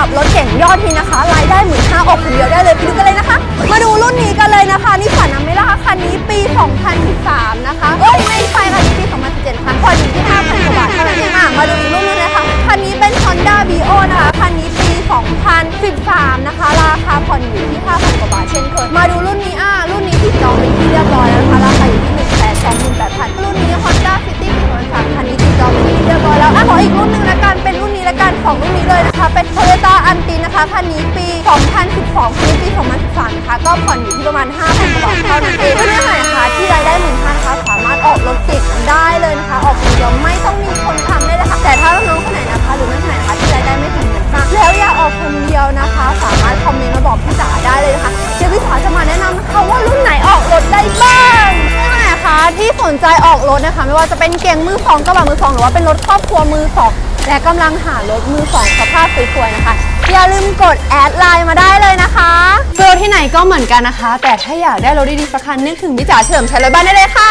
กับรถเก่งยอดฮิตนะคะ รายได้หมื่นห้าออกคนเดียวได้เลยไปดูกันเลยนะคะ มาดูรุ่นนี้กันเลยนะคะนิสสันอเมร่าคันนี้ปี 2013 นะคะเอ้ยไม่ใช่ค่ะนี่ปี 2017นะคะผ่อนอยู่ที่5,000กว่าบาทเท่านั้นเองอะมาดูอีกรุ่นนึงนะคะคันนี้เป็น Honda Vio นะคะคันนี้ปี 2013 นะคะ ราคาผ่อนอยู่ที่5,000กว่าบาทเช่นเคยมา นะคะคันนี้ปี 2012คันนี้ปี 2013นะคะก็ผ่อนอยู่ที่ประมาณ 5,000กว่าบาทเท่านั้นเองรุ่นนี้ไหนคะที่รายได้หมื่นห้านะคะสามารถออกรถติดได้เลยนะคะ ออกคนเดียวไม่ต้องมีคนทำได้เลยค่ะแต่ถ้าน้องๆคนไหนนะคะ หรือไม่คนไหนนะคะที่รายได้ไม่ถึงหมื่นห้าแล้วอยากออกคนเดียวนะคะ สามารถคอมเมนต์มาบอกพี่จ๋าได้เลยนะคะเดี๋ยวพี่จ๋าจะมาแนะนำนะคะว่ารุ่นไหนออกรถได้บ้างใช่ไหมคะที่สนใจออกรถนะคะ ไม่ว่าจะเป็นเก่งมือสองกระบะมือสองหรือว่าเป็นรถครอบครัวมือสองและกำลังหารถมือสองสภาพสวยๆนะคะ อย่าลืมกดแอดไลน์มาได้เลยนะคะเจอที่ไหนก็เหมือนกันนะคะ แต่ถ้าอยากได้รถดีๆสักคันนึกถึงพี่จ๋าเฉลิมชัยรถบ้านได้เลยค่ะ